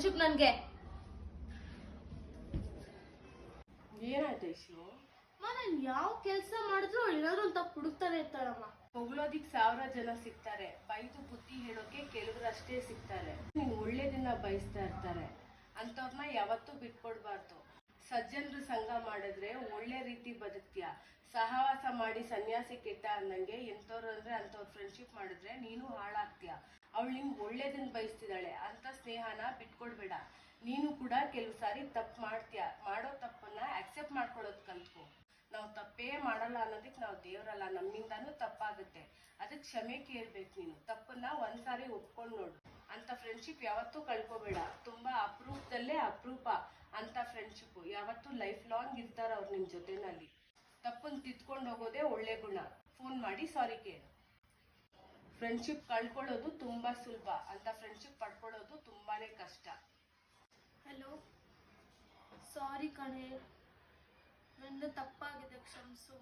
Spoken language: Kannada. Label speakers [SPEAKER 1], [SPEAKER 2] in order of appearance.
[SPEAKER 1] ಫ್ರೆಂಡ್ಶಿಪ್ ನನ್ಗೆ.
[SPEAKER 2] ಏನಾಯ್ತು ಐಶು?
[SPEAKER 1] ನಾನು ಯಾವ ಕೆಲಸ ಮಾಡಿದ್ರು ಏನಾದ್ರು ಅಂತ ಹುಡುಕ್ತಾನೆ ಇರ್ತಾಳಮ್ಮ.
[SPEAKER 2] ಹೊಗಳೋದಿಕ್ ಸಾವಿರ ಜನ ಸಿಗ್ತಾರೆ. ಬೈದು ಬುದ್ಧಿ ಹೇಳೋಕೆ ಕೆಲವರಷ್ಟೇ ಸಿಗ್ತಾರೆ. ನೀನ್ ಒಳ್ಳೇದನ್ನ ಬಯಸ್ತಾ ಇರ್ತಾರೆ. ಅಂತವ್ರನ್ನ ಯಾವತ್ತೂ ಬಿಟ್ಕೊಡ್ಬಾರ್ದು. ಸಜ್ಜನರು ಸಂಘ ಮಾಡಿದ್ರೆ ಒಳ್ಳೆ ರೀತಿ ಬದುಕ್ತೀಯ. ಸಹವಾಸ ಮಾಡಿ ಸನ್ಯಾಸಿ ಕೆಟ್ಟ ಅನ್ನಂಗೆ ಎಂಥವ್ರು ಅಂದ್ರೆ ಅಂಥವ್ರ ಫ್ರೆಂಡ್ಶಿಪ್ ಮಾಡಿದ್ರೆ ನೀನು ಹಾಳಾಗ್ತೀಯ. ಅವಳು ನಿಂಗೆ ಒಳ್ಳೇದನ್ನ ಬಯಸ್ತಿದ್ದಾಳೆ ಅಂತ ಸ್ನೇಹನ ಬಿಟ್ಕೊಡ್ಬೇಡ. ನೀನು ಕೂಡ ಕೆಲವು ಸಾರಿ ತಪ್ಪು ಮಾಡ್ತೀಯ? ಮಾಡೋ ತಪ್ಪನ್ನ ಆಕ್ಸೆಪ್ಟ್ ಮಾಡ್ಕೊಳ್ಳೋದು ಕಲ್ತ್ಕೊ. ನಾವು ತಪ್ಪೇ ಮಾಡಲ್ಲ ಅನ್ನೋದಕ್ಕೆ ನಾವು ದೇವರಲ್ಲ, ನಮ್ಮಿಂದಾನು ತಪ್ಪಾಗುತ್ತೆ. ಅದಕ್ಕೆ ಕ್ಷಮೆ ಕೇಳ್ಬೇಕು ನೀನು. ತಪ್ಪನ್ನ ಒಂದ್ಸಾರಿ ಒಪ್ಕೊಂಡು ನೋಡು. ಅಂತ ಫ್ರೆಂಡ್ಶಿಪ್ ಯಾವತ್ತೂ ಕಳ್ಕೊಬೇಡ. ತುಂಬಾ ಅಪರೂಪದಲ್ಲೇ ಅಪರೂಪ ಅಂತ ಫ್ರೆಂಡ್ಶಿಪ್ ಯಾವತ್ತೂ ಲೈಫ್ ಲಾಂಗ್ ಇರ್ತಾರ ಅವ್ರು ನಿಮ್ ಜೊತೆನಲ್ಲಿ. ತಪ್ಪನ್ನು ತಿದ್ಕೊಂಡು ಹೋಗೋದೇ ಒಳ್ಳೆ ಗುಣ. ಫೋನ್ ಮಾಡಿ ಸಾರಿ ಕೇಳು. ಫ್ರೆಂಡ್ಶಿಪ್ ಕಳ್ಕೊಳ್ಳೋದು ತುಂಬಾ ಸುಲಭ ಅಂತ ಫ್ರೆಂಡ್ಶಿಪ್ ಪಡ್ಕೊಳ್ಳೋದು ತುಂಬಾನೇ ಕಷ್ಟ.
[SPEAKER 1] ಹಲೋ ಸಾರಿ ಕಣೆ. ನನ್ನ ತಪ್ಪಾಗಿದೆ, ಕ್ಷಮಿಸು.